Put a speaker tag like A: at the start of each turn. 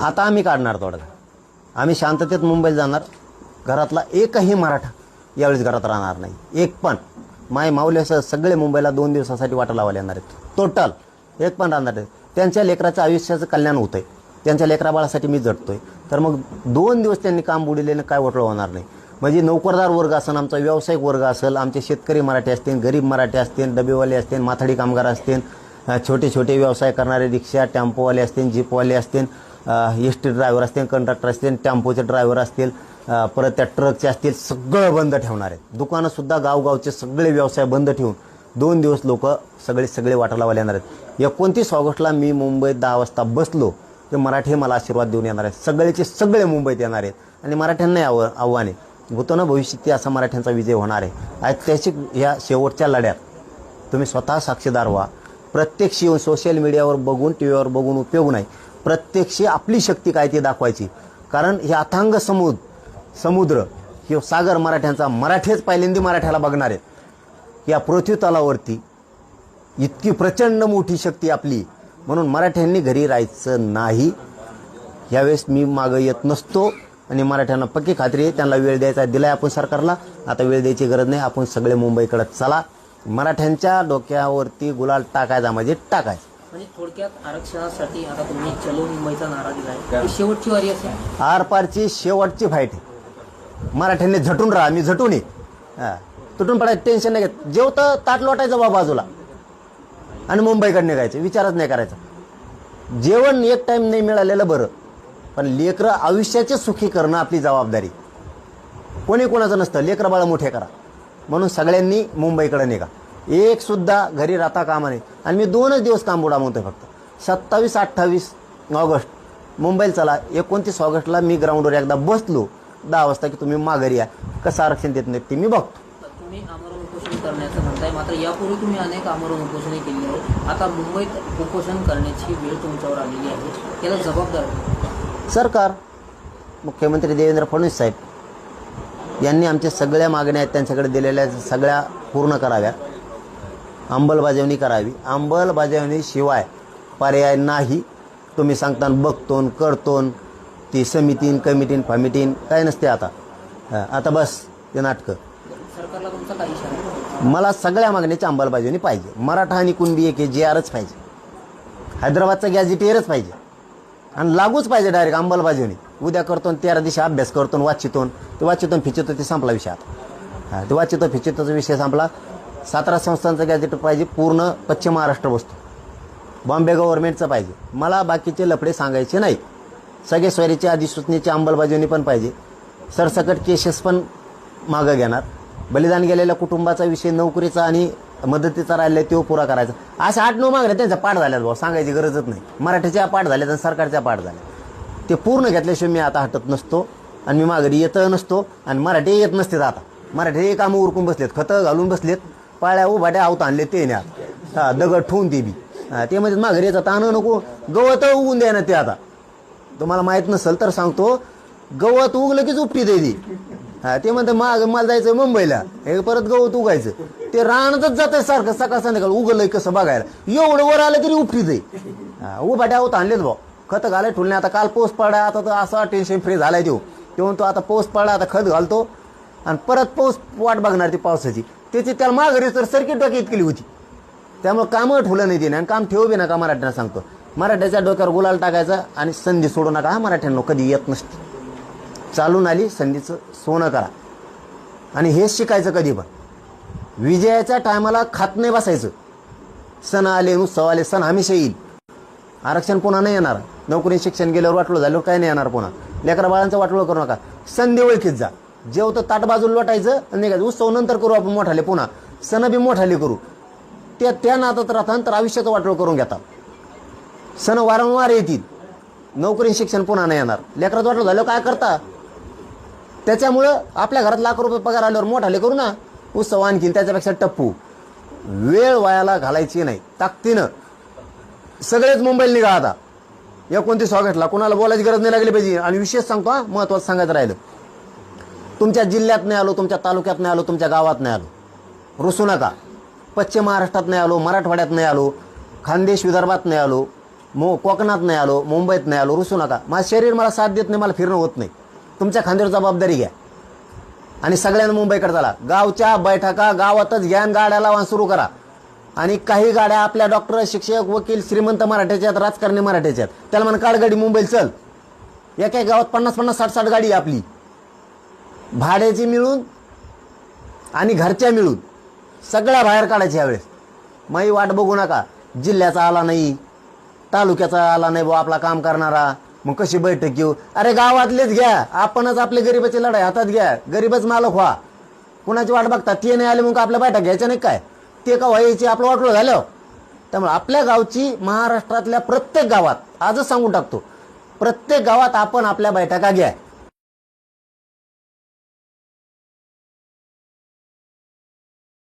A: आता आम्ही काढणार तोडगा आम्ही शांततेत मुंबईला जाणार. घरातला एकही मराठा यावेळेस घरात राहणार नाही. एक पण. माय माऊल्यासह सगळे मुंबईला दोन दिवसासाठी वाटा लावायला येणार आहेत. टोटल एक पण राहणार आहेत त्यांच्या लेकराचं आयुष्याचं कल्याण होतं आहे त्यांच्या लेकराबाळासाठी मी जटतोय तर मग दोन दिवस त्यांनी काम बुडलेलं काय वटळ होणार नाही. म्हणजे नोकरदार वर्ग असेल आमचा व्यावसायिक वर्ग असेल आमचे शेतकरी मराठी असतील गरीब मराठी असतील डबेवाले असतील माथाडी कामगार असतील छोटे छोटे व्यवसाय करणारे रिक्षा टेम्पोवाले असतील जीपवाले असतील एस टी ड्रायव्हर असतील कंडक्टर असतील टेम्पोचे ड्रायव्हर असतील परत त्या ट्रकचे असतील सगळं बंद ठेवणार आहेत. दुकानंसुद्धा गावगावचे सगळे व्यवसाय बंद ठेवून दोन दिवस लोक सगळे सगळे वाटायला येणार आहेत. एकोणतीस ऑगस्टला मी मुंबईत दहा वाजता बसलो तर मराठी मला आशीर्वाद देऊन येणार आहेत. सगळेचे सगळे मुंबईत येणार आहेत. आणि मराठ्यांनाही आव आव्हान आहे. ना भविष्यात ती असा मराठ्यांचा विजय होणार आहे. ऐतिहासिक ह्या शेवटच्या लढ्यात तुम्ही स्वतः साक्षीदार व्हा. प्रत्यक्ष येऊन सोशल मीडियावर बघून टी व्हीवर बघून उपयोग नाही. प्रत्यक्ष आपली शक्ती काय ती दाखवायची. कारण हे अथांग समुद समुद्र किंवा सागर मराठ्यांचा मराठेच पहिल्यांदी मराठ्याला बघणार आहेत. या पृथ्वी तलावरती इतकी प्रचंड मोठी शक्ती आपली. म्हणून मराठ्यांनी घरी राहायचं नाही. यावेळेस मी मागं येत नसतो आणि मराठ्यांना पक्की खात्री आहे त्यांना वेळ द्यायचा दिलाय आपण सरकारला. आता वेळ द्यायची गरज नाही आपण सगळे मुंबईकडे चला. मराठ्यांच्या डोक्यावरती गुलाल टाकायचा म्हणजे टाकायचा.
B: म्हणजे थोडक्यात आरक्षणासाठी आता तुम्ही चलो मुंबईचा नारा दिलाय. ही शेवटची वारी असेल.
A: आरपारची शेवटची फाईट मराठ्यांनी झटून राहा मी झटून ये हा. तुटून पडायचं टेन्शन नाही घेत. जेवतं ताट लोटायचं बा बाजूला. आणि मुंबईकडे निघायचं. विचारच नाही करायचा. जेवण एक टाइम नाही मिळालेलं बरं. पण लेकरं आयुष्याचे सुखी करणं आपली जबाबदारी. कोणी कोणाचं नसतं. लेकरं बाळा मोठे करा. म्हणून सगळ्यांनी मुंबईकडे निघा. एक सुद्धा घरी राहता कामा नाही आणि मी दोनच दिवस काम बुडा म्हणतोय फक्त. सत्तावीस अठ्ठावीस ऑगस्ट मुंबईला चला. एकोणतीस ऑगस्टला मी ग्राउंडवर एकदा बसलो. दहा वाजता की तुम्ही माघारी या. कसं आरक्षण देत नाही ते मी बघतो.
B: तुम्ही आमरण उपोषण करण्याचं म्हणताय. मात्र यापूर्वी तुम्ही अनेक आमरण उपोषणे केली आहेत. आता मुंबईत उपोषण करण्याची वेळ तुमच्यावर आलेली आहे. याला जबाबदार?
A: सरकार मुख्यमंत्री देवेंद्र फडणवीस साहेब यांनी आमच्या सगळ्या मागण्या आहेत त्यांच्याकडे दिलेल्या सगळ्या पूर्ण कराव्या अंमलबजावणी करावी. अंमलबजावणीशिवाय पर्याय नाही. तुम्ही सांगता बघतोन करतोन ती समितीन कमिटीन फमिटीन काय नसते आता. आता बस ते नाटकं. मला सगळ्या मागण्याची अंमलबजावणी पाहिजे. मराठा आणि कुणबी एक जे आरच पाहिजे. हैदराबादचा गॅझेटियरच पाहिजे. आणि लागूच पाहिजे डायरेक्ट अंमलबजावणी उद्या करतो आणि तेरा दिवशी अभ्यास करतो वाचितोन. वाचितो ते वाचितो फिचितो ते संपला विषय आता. हा, ते वाचितो फिचितोचा विषय संपला. सातारा संस्थांचं गॅजेट पाहिजे पूर्ण पश्चिम महाराष्ट्र बसतो बॉम्बे गव्हर्नमेंटचं पाहिजे. मला बाकीचे लफडे सांगायचे नाही. सगळे स्वारीची अधिसूचनेची अंमलबजावणी पण पाहिजे. सरसकट केसेस पण मागं घेणार. बलिदान गेलेल्या कुटुंबाचा विषय नोकरीचा आणि मदतीचा राहिला तो पुरा करायचा. अशा आठ नऊ मागण्या त्यांच्या पाठ झाल्यात भाऊ सांगायची गरजच नाही. मराठीच्या पाठ झाल्यात आणि सरकारच्या पाठ झाल्या ते पूर्ण घेतल्याशिवाय मी आता हटत नसतो आणि मी माघारी येत नसतो आणि मराठी येत नसते आता. मराठी हे कामं उरकून बसलेत खतं घालून बसलेत. पाळ्या उभाट्या आवत आणले ते न्या हा दगड ठेवून ते बी. हा, ते म्हणजे माघारी याचा ताण नको. गवत उगून द्या ना ते आता. तुम्हाला माहीत नसेल तर सांगतो गवत उगलं की उपटी ती. हा ते म्हणते माग मला जायचं मुंबईला. हे परत गवत उगायचं. ते राहणारच जात सारखं सकाळ संध्याकाळ उगलंय कसं बघायला. एवढं वर आलं तरी उपटी आहे उभाट्या आवत आणलेत भाऊ. खत घालाय ठुलणे आता काल पोस पडा आता तर असा टेन्शन फ्री झालाय देऊ तेव्हा तो आता पोस पडला आता खत घालतो. आणि परत पाऊस वाट बघणार ती पावसाची. त्याची त्याला माघारी तर सर्किट डोक्यात केली होती. त्यामुळे कामं ठुलं नाही तिने आणि काम ठेवू बी नका मराठ्यांना सांगतो. मराठ्याच्या डोक्यावर गुलाल टाकायचा आणि संधी सोडू नका. हा मराठ्यांना कधी येत नसते. चालून आली संधीचं सोनं करा. आणि हेच शिकायचं कधी पण. विजयाच्या टायमाला खात नाही बसायचं. सण आले उत्सव आले सण हमेशा येईल. आरक्षण पुन्हा नाही येणार. नोकरी शिक्षण गेल्यावर वाटलं झालं काय नाही येणार पुन्हा. लेकरा बाळांचं वाटलं करू नका. संधी ओळखीत जा. जेवतं ताट बाजूला लोटायचं आणि निघायचं. उत्सव नंतर करू आपण मोठाले पुन्हा. सण बी मोठाले करू. त्या त्या नातात राहतात तर आयुष्याचं वाटोळ करून घेतात सण वारंवार येतील. नोकरी शिक्षण पुन्हा नाही येणार. लेकरात वाटलं झालं काय करता? त्याच्यामुळं आपल्या घरात लाख रुपये पगार आल्यावर मोठाले करू ना. उत्सव आणखीन त्याच्यापेक्षा टप्पू. वेळ वायाला घालायची नाही. ताकदीनं. सगळेच मुंबईला निघा आता. एकोणतीस ऑगस्टला. कोणाला बोलायची गरज नाही लागली पाहिजे. आणि विशेष सांगतो हा महत्वाचं सांगायचं राहिलं. तुमच्या जिल्ह्यात नाही आलो तुमच्या तालुक्यात नाही आलो तुमच्या गावात नाही आलो. रुसू नका. पश्चिम महाराष्ट्रात नाही आलो मराठवाड्यात नाही आलो खानदेश विदर्भात नाही आलो मो कोकणात नाही आलो मुंबईत नाही आलो रुसू नका. माझं शरीर मला साथ देत नाही मला फिरणं होत नाही. तुमच्या खांद्यावर जबाबदारी घ्या. आणि सगळ्यांना मुंबईकडे चला. गावच्या बैठका गावातच ज्ञान गाड्या लावा सुरू करा. आणि काही गाड्या आपल्या डॉक्टर शिक्षक वकील श्रीमंत मराठ्याच्या आहेत राजकारणी मराठ्याच्या आहेत. त्याला म्हणा काढ गाडी मुंबईला चल. एका गावात पन्नास पन्नास साठ साठ गाडी आहे आपली. भाड्याची मिळून आणि घरच्या मिळून सगळ्या बाहेर काढायच्या यावेळेस. माई वाट बघू नका. जिल्ह्याचा आला नाही तालुक्याचा आला नाही बुवा आपला काम करणारा. मग कशी बैठक घेऊ? अरे गावातलेच घ्या. आपणच आपले गरीबाची लढाई हातात घ्या. गरीबच मालक व्हा. कुणाची वाट बघता? ते नाही आले मग आपल्या बैठक घ्यायच्या नाही काय? ते का व्हायची आपलं वाटलं झालं. त्यामुळे आपल्या गावची महाराष्ट्रातल्या प्रत्येक गावात आजच सांगून टाकतो. प्रत्येक गावात आपण आपल्या बैठका घ्या.